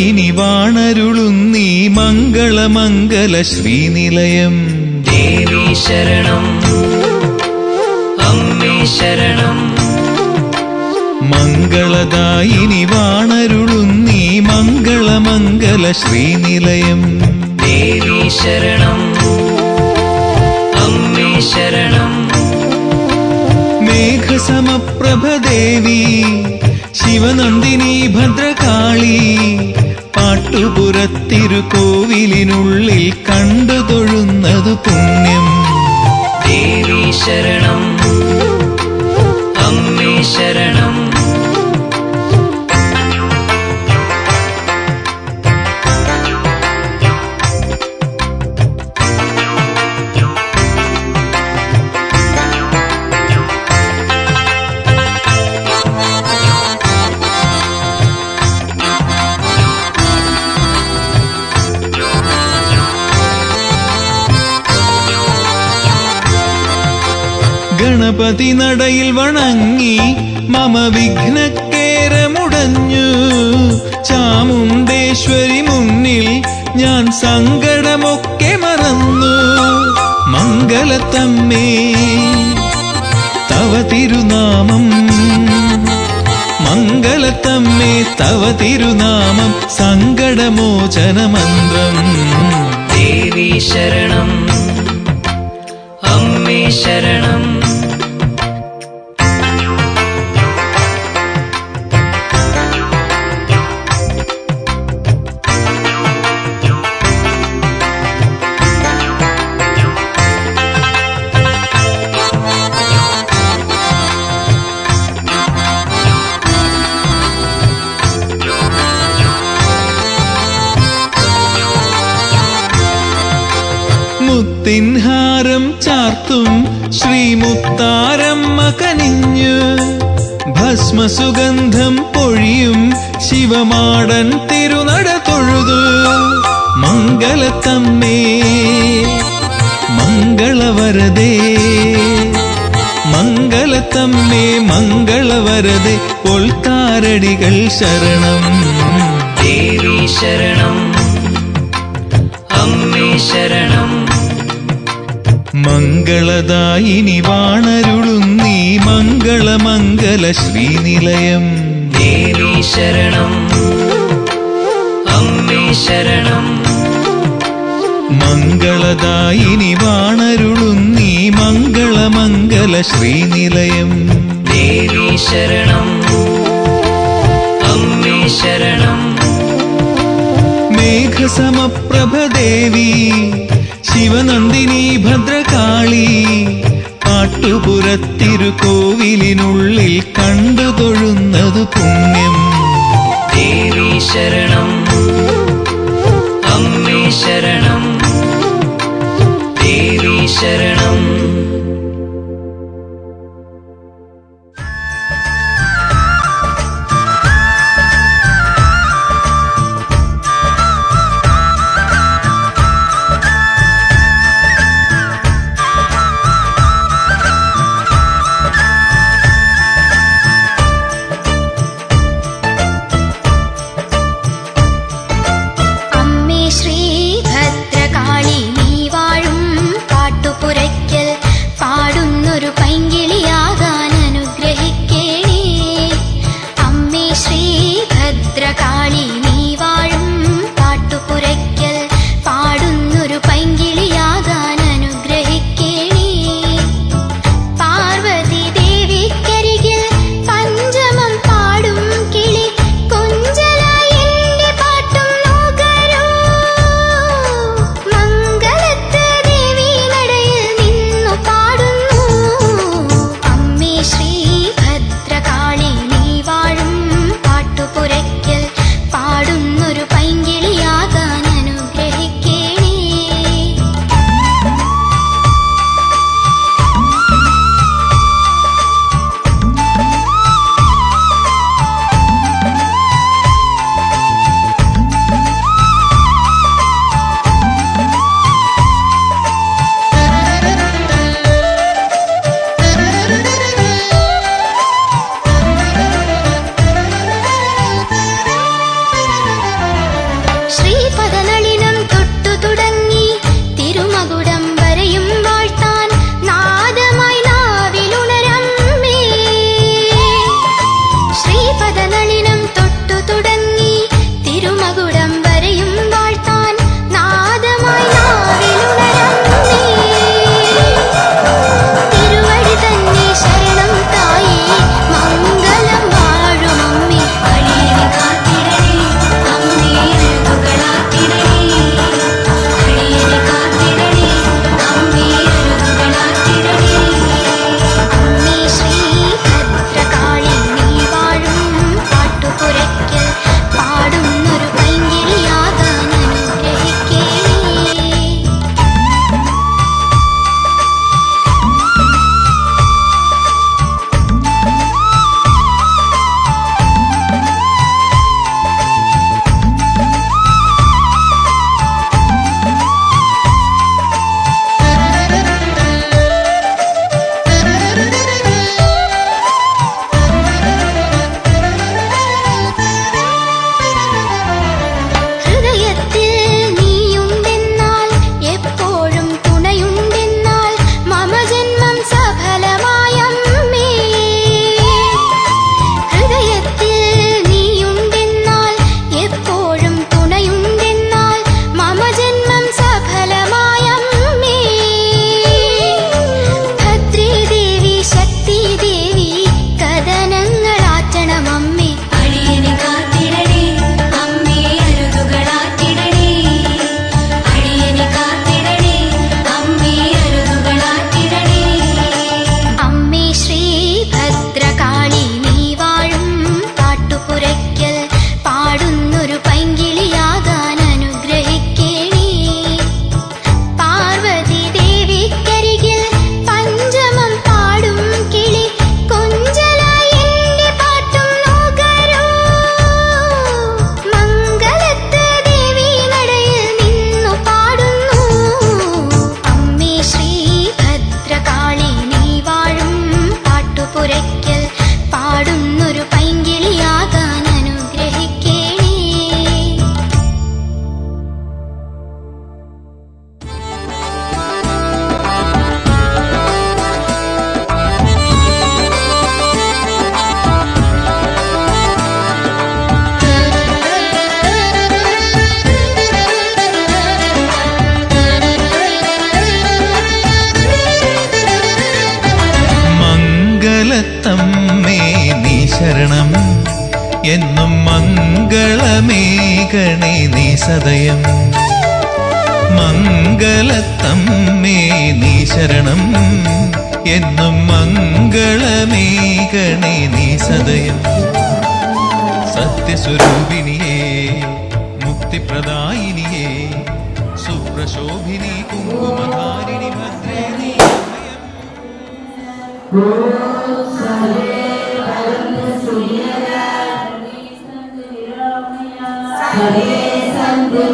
മംഗളദായിനി വാണരുളുന്നീ മംഗളമംഗല ശ്രീനിലയം. ദേവി ശരണം അമ്മേ ശരണം. മംഗളദായിനി വാണരുളുന്നീ മംഗളമംഗല ശ്രീനിലയം. ദേവി ശരണം അമ്മേ ശരണം. മേഘസമപ്രഭദേവി ശിവനന്ദിനി ഭദ്രകാളി പാട്ടുപുരത്തിരുകോവിലിനുള്ളിൽ കണ്ടു തൊഴുന്നത് പുണ്യം. ദേവി ശരണം. അമ്മേ ശരണം. ഗണപതി നടയിൽ വണങ്ങി മമ വിഘ്നക്കേരമുടഞ്ഞു ചാമുണ്ടേശ്വരി മുന്നിൽ ഞാൻ സങ്കടമൊക്കെ മറന്നു. മംഗലത്തമ്മേ തവ തിരുനാമം. മംഗളത്തമ്മേ തവ തിരുനാമം. സങ്കടമോചന മന്ത്രം ദേവി ശരണം അമ്മേ ശരണം. മുത്തിൻഹാരം ചാർത്തും ശ്രീമുത്താരമ്മ കനിഞ്ഞ് ഭസ്മസുഗന്ധം പൊഴിയും ശിവമാടൻ തിരുനട തൊഴുതു. മംഗളത്തമ്മേ മംഗളവരതേ മംഗളത്തമ്മേ മംഗളവരതേ പൊൽത്താരടികൾ ശരണം. ദേവി ശരണം അമ്മേ ശരണം. മംഗളദായിനി വാണരുളുന്നീ മംഗളമംഗല ശ്രീനിലയം. ദേവി ശരണം അമ്മേ ശരണം. മംഗളദായിനി വാണരുളുന്നീ മംഗളമംഗല ശ്രീനിലയം. ദേവി ശരണം അമ്മേ ശരണം. മേഘസമപ്രഭദേവി ശിവനന്ദിനി ഭദ്രകാളി പാട്ടുപുരത്തിരുകോവിലിനുള്ളിൽ കണ്ടു തൊഴുന്നത് പുണ്യം. ദേവി ശരണം. അമ്മേ ശരണം. ദേവി ശരണം. എന്നും മംഗളമേകണേ നീ സദയം. മംഗളത്തമ്മേ നീ ശരണം. എന്നും മംഗളമേകണേ നീ സദയം. സത്യസ്വരൂപിണിയേ മുക്തിപ്രദായിനിയേ സുപ്രശോഭിനി കുങ്കുമധാരിണി ഭദ്രേ നീ हरे सन्तु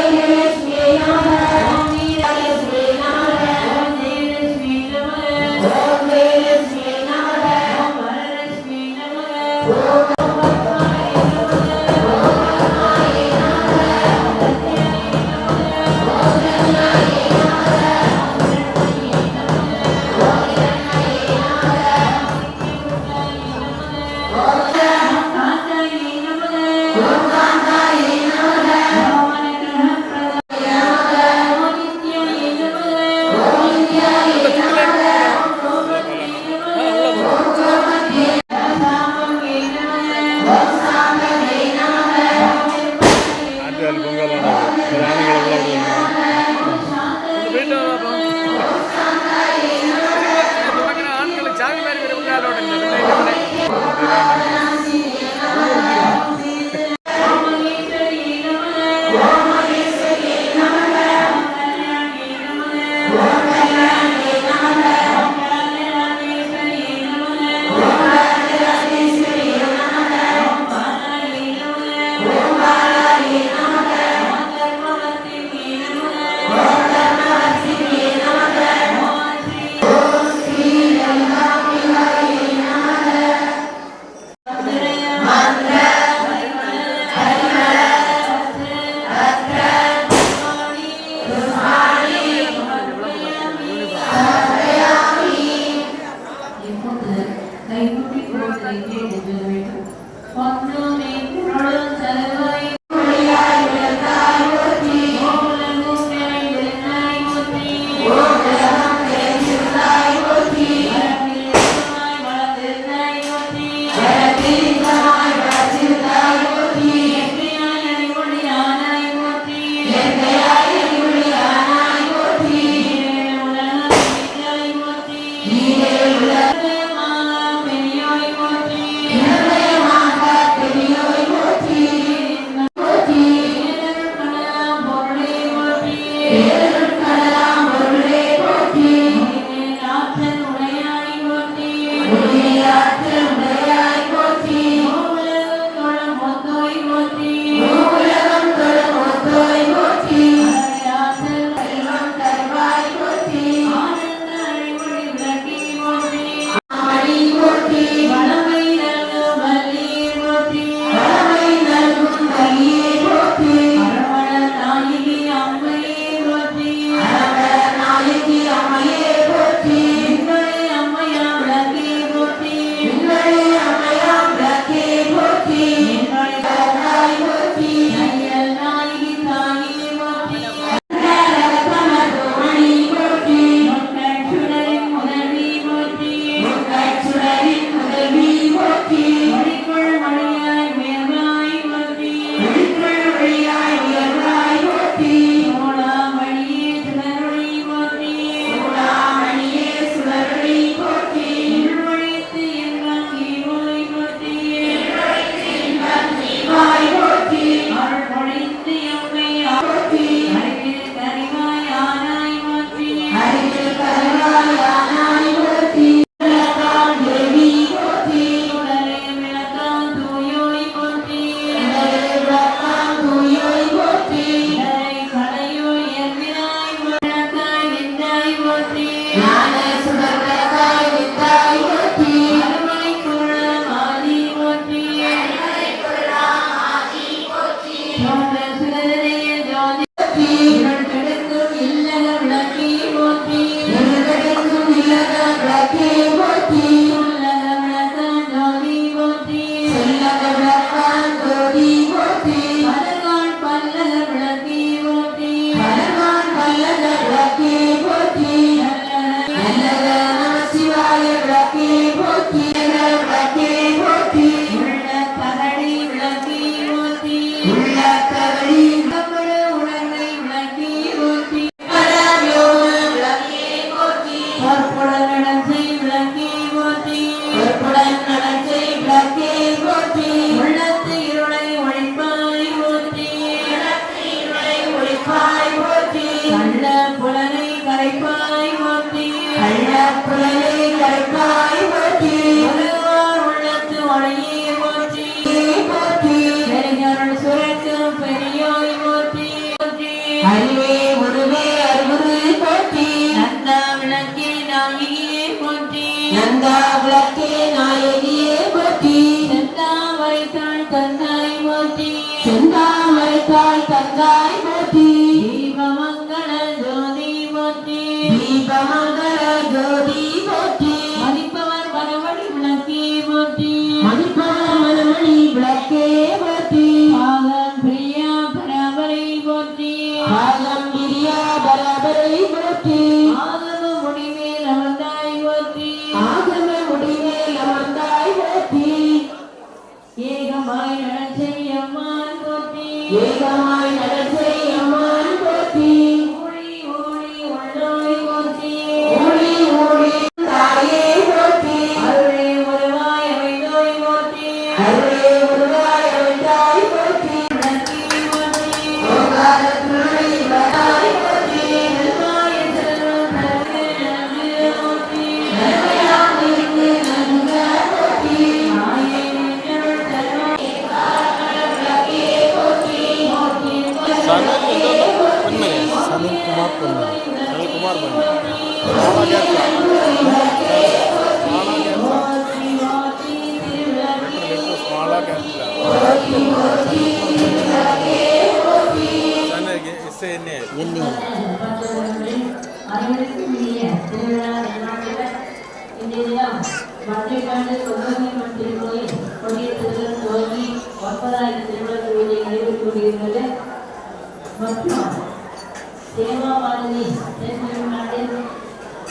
Hallelujah. Amen. Amen. Ramazan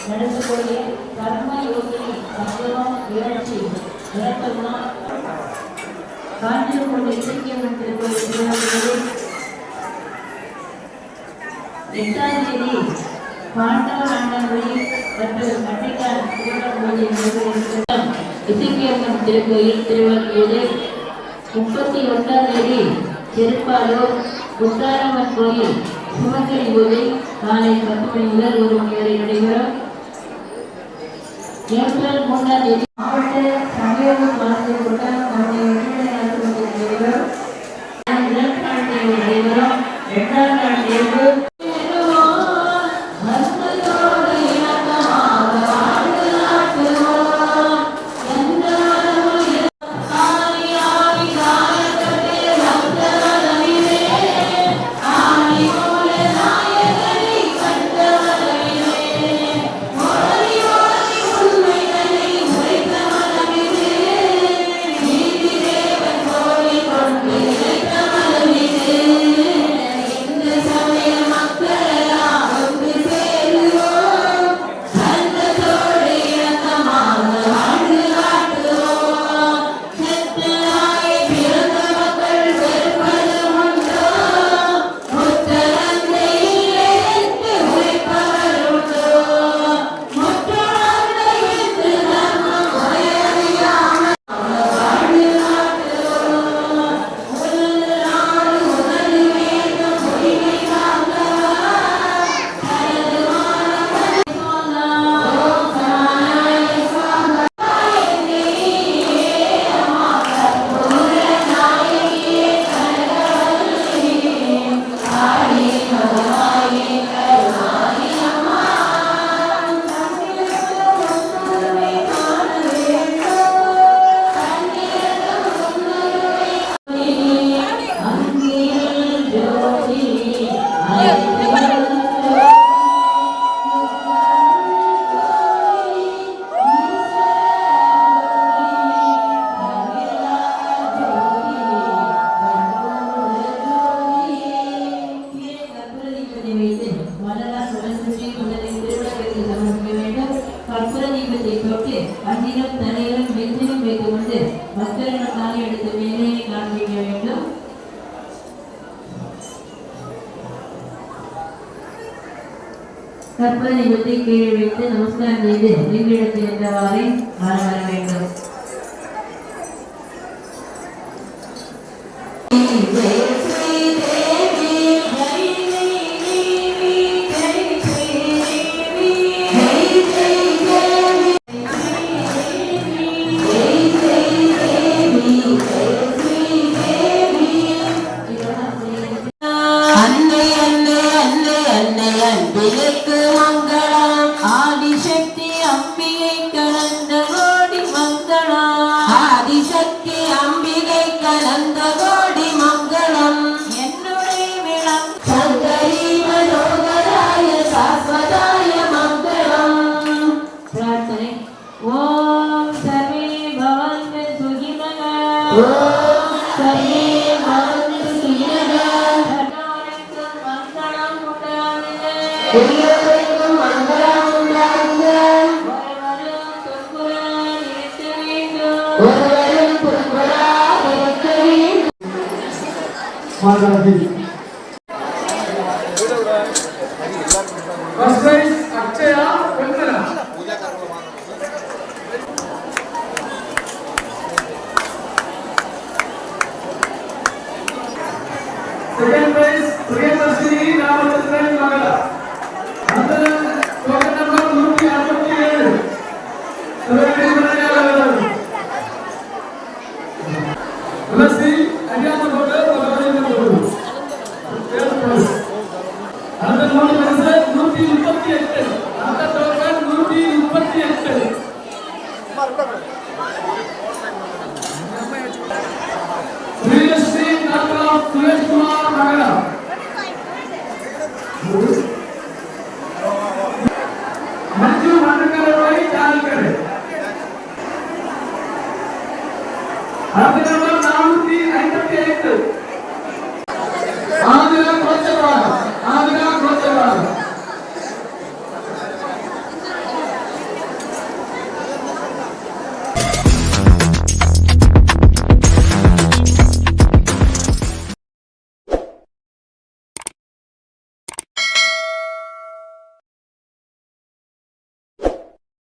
நடந்து கொள்ள கர்ம யோகி பகவான் இழச்சி இழக்கமா காஞ்சிபுரம் இலக்கியம் திருக்கோயில் எட்டாம் தேதி பாண்டவ ஆண்டன் வழி மற்றும் கட்டைக்கார் திருவள்ளுவர் இசைக்கியம்மன் திருக்கோயில் திருவள்ளுவரு முப்பத்தி ஒன்றாம் தேதி திருப்பாலூர் உத்தாரம்மன் கோயில் சிவகரி பூஜை காலை பத்து மணி முதல் ஒரு மணி வரை நடைபெறும். ஏப்ரல் மூன்றாம் தேதி மாவட்ட தமிழக குழந்தை கூட நம்முடைய உறுப்பினர்களுக்கு நினைவரும் Suaranya.